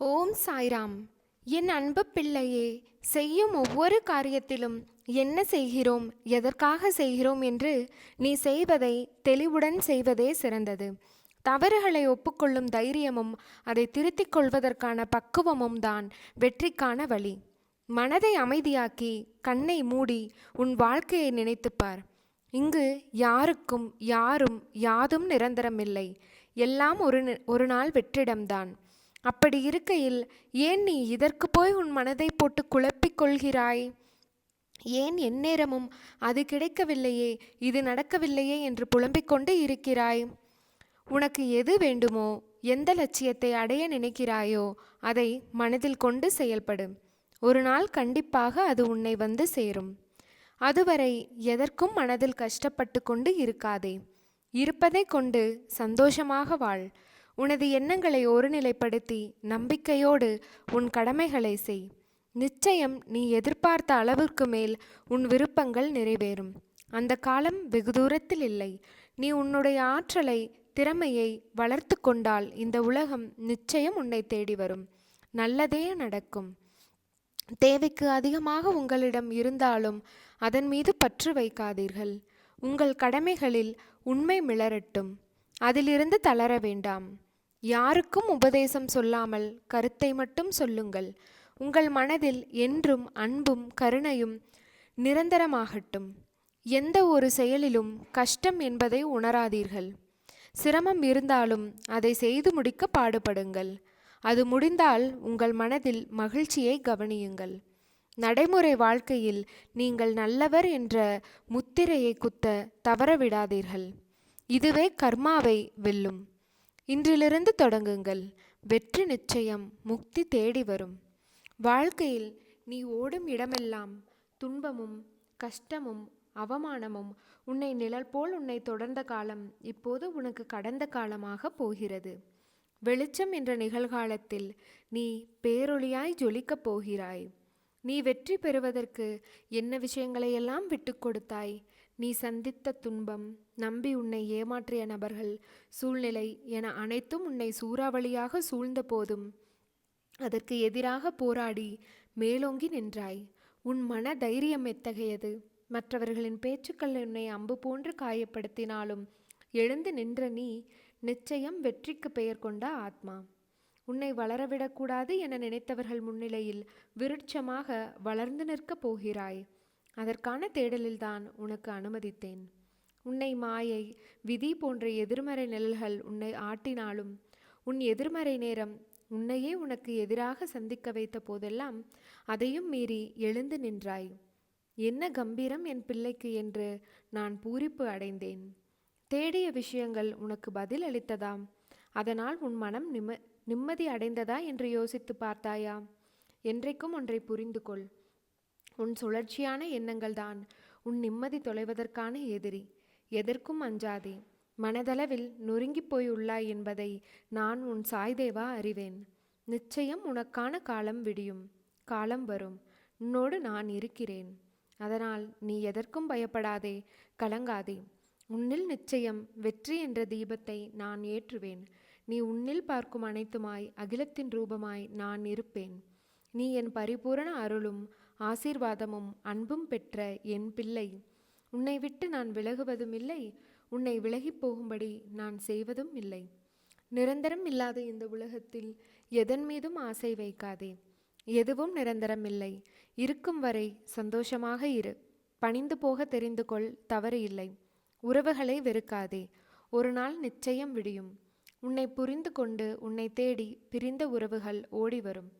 ஓம் சாய்ராம். என் அன்பு பிள்ளையே செய்யும் ஒவ்வொரு காரியத்திலும் என்ன செய்கிறோம் எதற்காக செய்கிறோம் என்று நீ செய்வதை தெளிவுடன் செய்வதே சிறந்தது. தவறுகளை ஒப்புக்கொள்ளும் தைரியமும் அதை திருத்திக் கொள்வதற்கான பக்குவமும் தான் வெற்றிக்கான வழி. மனதை அமைதியாக்கி கண்ணை மூடி உன் வாழ்க்கையை நினைத்துப்பார் இங்கு யாருக்கும் யாரும் யாதும் நிரந்தரமில்லை. எல்லாம் ஒரு ஒரு நாள் வெற்றிடம்தான். அப்படி இருக்கையில் ஏன் நீ இதற்கு போய் உன் மனதை போட்டு குழப்பிக் கொள்கிறாய்? ஏன் எந்நேரமும் அது கிடைக்கவில்லையே இது நடக்கவில்லையே என்று புலம்பிக் கொண்டு இருக்கிறாய்? உனக்கு எது வேண்டுமோ எந்த லட்சியத்தை அடைய நினைக்கிறாயோ அதை மனதில் கொண்டு செயல்படும் ஒரு நாள் கண்டிப்பாக அது உன்னை வந்து சேரும். அதுவரை எதற்கும் மனதில் கஷ்டப்பட்டு கொண்டு இருக்காதே. இருப்பதை கொண்டு சந்தோஷமாக வாழ். உனது எண்ணங்களை ஒருநிலைப்படுத்தி நம்பிக்கையோடு உன் கடமைகளை செய். நிச்சயம் நீ எதிர்பார்த்த அளவிற்கு மேல் உன் விருப்பங்கள் நிறைவேறும். அந்த காலம் வெகு தூரத்தில் இல்லை. நீ உன்னுடைய ஆற்றலை திறமையை வளர்த்து கொண்டால் இந்த உலகம் நிச்சயம் உன்னை தேடி வரும். நல்லதே நடக்கும். தேவைக்கு அதிகமாக உங்களிடம் இருந்தாலும் அதன் மீது பற்று வைக்காதீர்கள். உங்கள் கடமைகளில் உண்மை மிளரட்டும். அதிலிருந்து தளர வேண்டாம். யாருக்கும் உபதேசம் சொல்லாமல் கருத்தை மட்டும் சொல்லுங்கள். உங்கள் மனதில் என்றும் அன்பும் கருணையும் நிரந்தரமாகட்டும். எந்த ஒரு செயலிலும் கஷ்டம் என்பதை உணராதீர்கள். சிரமம் இருந்தாலும் அதை செய்து முடிக்க பாடுபடுங்கள். அது முடிந்தால் உங்கள் மனதில் மகிழ்ச்சியை கவனியுங்கள். நடைமுறை வாழ்க்கையில் நீங்கள் நல்லவர் என்ற முத்திரையை குத்த தவறவிடாதீர்கள். இதுவே கர்மாவை வெல்லும். இன்றிலிருந்து தொடங்குங்கள். வெற்றி நிச்சயம் முக்தி தேடி வரும். வாழ்க்கையில் நீ ஓடும் இடமெல்லாம் துன்பமும் கஷ்டமும் அவமானமும் உன்னை நிழல் போல் உன்னை தொடர்ந்த காலம் இப்போது உனக்கு கடந்த காலமாக போகிறது. வெளிச்சம் என்ற நிகழ்காலத்தில் நீ பேரொளியாய் ஜொலிக்கப் போகிறாய். நீ வெற்றி பெறுவதற்கு என்ன விஷயங்களையெல்லாம் விட்டு கொடுத்தாய்? நீ சந்தித்த துன்பம் நம்பி உன்னை ஏமாற்றிய நபர்கள் சூழ்நிலை என அனைத்தும் உன்னை சூறாவளியாக சூழ்ந்த போதும். அதற்கு எதிராக போராடி மேலோங்கி நின்றாய். உன் மன தைரியம் எத்தகையது? மற்றவர்களின் பேச்சுக்கள் உன்னை அம்பு போன்று காயப்படுத்தினாலும் எழுந்து நின்ற நீ நிச்சயம் வெற்றிக்கு பெயர் கொண்ட ஆத்மா. உன்னை வளரவிடக்கூடாது என நினைத்தவர்கள் முன்னிலையில் விருட்சமாக வளர்ந்து நிற்கப் போகிறாய். அதற்கான தேடலில்தான் உனக்கு அனுமதித்தேன். உன்னை மாயை விதி போன்ற எதிர்மறை நிழல்கள் உன்னை ஆட்டினாலும் உன் எதிர்மறை நேரம் உன்னையே உனக்கு எதிராக சந்திக்க வைத்த போதெல்லாம் அதையும் மீறி எழுந்து நின்றாய். என்ன கம்பீரம் என் பிள்ளைக்கு என்று நான் பூரிப்பு அடைந்தேன். தேடிய விஷயங்கள் உனக்கு பதில் அளித்ததாம். அதனால் உன் மனம் நிம்ம நிம்மதி அடைந்ததா என்று யோசித்து பார்த்தாயா? என்றைக்கும் ஒன்றை புரிந்து கொள் உன் சுழற்சியான எண்ணங்கள்தான் உன் நிம்மதி தொலைவதற்கான எதிரி. எதற்கும் அஞ்சாதே. மனதளவில் நொறுங்கிப் போய் உள்ளாய் என்பதை நான் உன் சாய்தேவா அறிவேன். நிச்சயம் உனக்கான காலம் விடியும். காலம் வரும். உன்னோடு நான் இருக்கிறேன். அதனால் நீ எதற்கும் பயப்படாதே. கலங்காதே. உன்னில் நிச்சயம் வெற்றி என்ற தீபத்தை நான் ஏற்றுவேன். நீ உன்னில் பார்க்கும் அனைத்துமாய் அகிலத்தின் ரூபமாய் நான் இருப்பேன். நீ என் பரிபூரண அருளும் ஆசீர்வாதமும் அன்பும் பெற்ற என் பிள்ளை. உன்னை விட்டு நான் விலகுவதும் இல்லை. உன்னை விலகிப் போகும்படி நான் செய்வதும் இல்லை. நிரந்தரம் இல்லாத இந்த உலகத்தில் எதன் மீதும் ஆசை வைக்காதே. எதுவும் நிரந்தரம் இல்லை. இருக்கும் வரை சந்தோஷமாக இரு. பணிந்து போக தெரிந்து கொள் தவறு இல்லை. உறவுகளை வெறுக்காதே. ஒரு நாள் நிச்சயம் விடியும். உன்னை புரிந்து கொண்டு உன்னை தேடி பிரிந்த உறவுகள் ஓடி வரும்.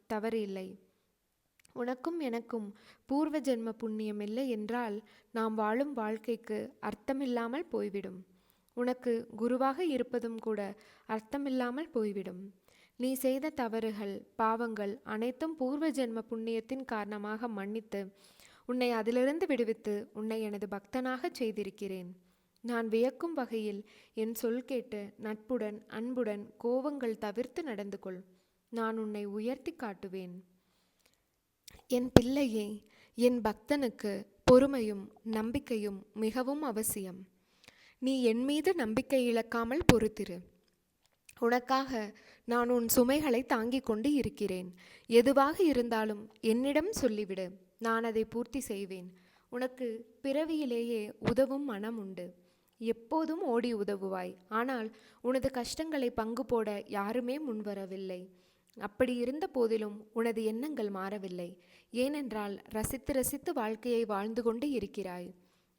தவறு இல்லை உனக்கும் எனக்கும் பூர்வ ஜென்ம புண்ணியம் இல்லை என்றால் நாம் வாழும் வாழ்க்கைக்கு அர்த்தமில்லாமல் போய்விடும். உனக்கு குருவாக இருப்பதும் கூட அர்த்தமில்லாமல் போய்விடும். நீ செய்த தவறுகள் பாவங்கள் அனைத்தும் பூர்வ ஜென்ம புண்ணியத்தின் காரணமாக மன்னித்து உன்னை அதிலிருந்து விடுவித்து உன்னை எனது பக்தனாகச் செய்திருக்கிறேன். நான் வியக்கும் வகையில் என் சொல் கேட்டு நட்புடன் அன்புடன் கோபங்கள் தவிர்த்து நடந்து கொள். நான் உன்னை உயர்த்தி காட்டுவேன். என் பிள்ளையே என் பக்தனுக்கு பொறுமையும் நம்பிக்கையும் மிகவும் அவசியம். நீ என் மீது நம்பிக்கை இழக்காமல் பொறுத்திரு. உனக்காக நான் உன் சுமைகளை தாங்கிக் கொண்டு இருக்கிறேன். எதுவாக இருந்தாலும் என்னிடம் சொல்லிவிடு. நான் அதை பூர்த்தி செய்வேன். உனக்கு பிறவியிலேயே உதவும் மனம் உண்டு. எப்போதும் ஓடி உதவுவாய். ஆனால் உனது கஷ்டங்களை பங்கு போட யாருமே முன்வரவில்லை. அப்படி இருந்த போதிலும் உனது எண்ணங்கள் மாறவில்லை. ஏனென்றால் ரசித்து ரசித்து வாழ்க்கையை வாழ்ந்து கொண்டு இருக்கிறாய்.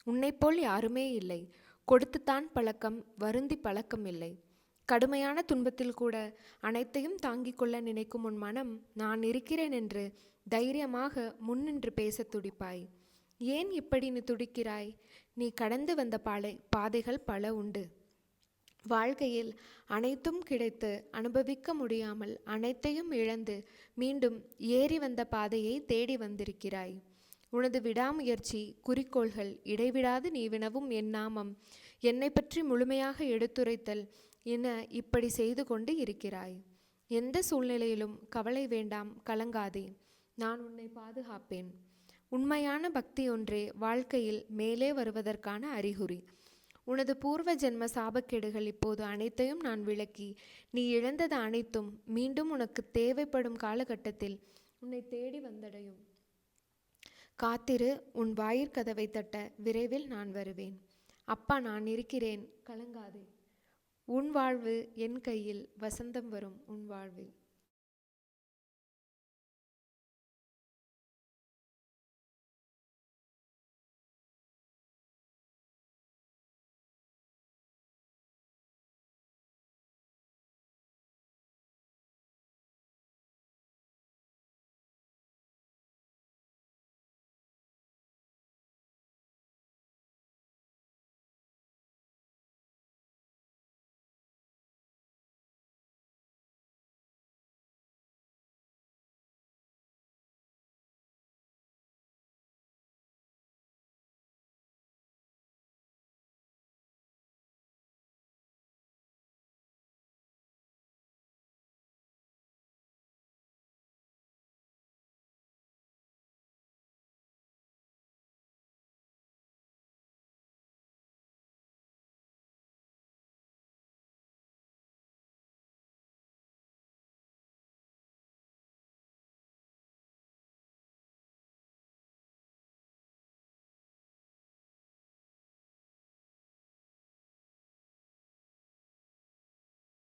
உன்னைப்போல் யாருமே இல்லை. கொடுத்துத்தான் பழக்கம் வருந்தி பழக்கம் இல்லை. கடுமையான துன்பத்தில் கூட அனைத்தையும் தாங்கிக் கொள்ள நினைக்கும் உன் மனம் நான் இருக்கிறேன் என்று தைரியமாக முன்னின்று பேசத் துடிப்பாய். ஏன் இப்படி நீ துடிக்கிறாய்? நீ கடந்து வந்த பாலை பாதைகள் பல உண்டு. வாழ்க்கையில் அனைத்தும் கிடைத்து அனுபவிக்க முடியாமல் அனைத்தையும் இழந்து மீண்டும் ஏறி வந்த பாதையை தேடி வந்திருக்கிறாய். உனது விடாமுயற்சி குறிக்கோள்கள் இடைவிடாது நீ வினவும் என் நாமம். என்னை பற்றி முழுமையாக எடுத்துரைத்தல் என இப்படி செய்து கொண்டு இருக்கிறாய். எந்த சூழ்நிலையிலும் கவலை வேண்டாம் கலங்காதே. நான் உன்னை பாதுகாப்பேன். உண்மையான பக்தி ஒன்றே வாழ்க்கையில் மேலே வருவதற்கான அறிகுறி. உனது பூர்வ ஜென்ம சாபக்கேடுகள் இப்போது அனைத்தையும் நான் விளக்கி நீ இழந்தது அனைத்தும் மீண்டும் உனக்கு தேவைப்படும் காலகட்டத்தில் உன்னை தேடி வந்தடையும். காத்திரு உன் வாயிற்கதவை தட்ட விரைவில் நான் வருவேன். அப்பா நான் இருக்கிறேன் கலங்காதே. உன் வாழ்வு என் கையில் வசந்தம் வரும் உன் வாழ்வில்.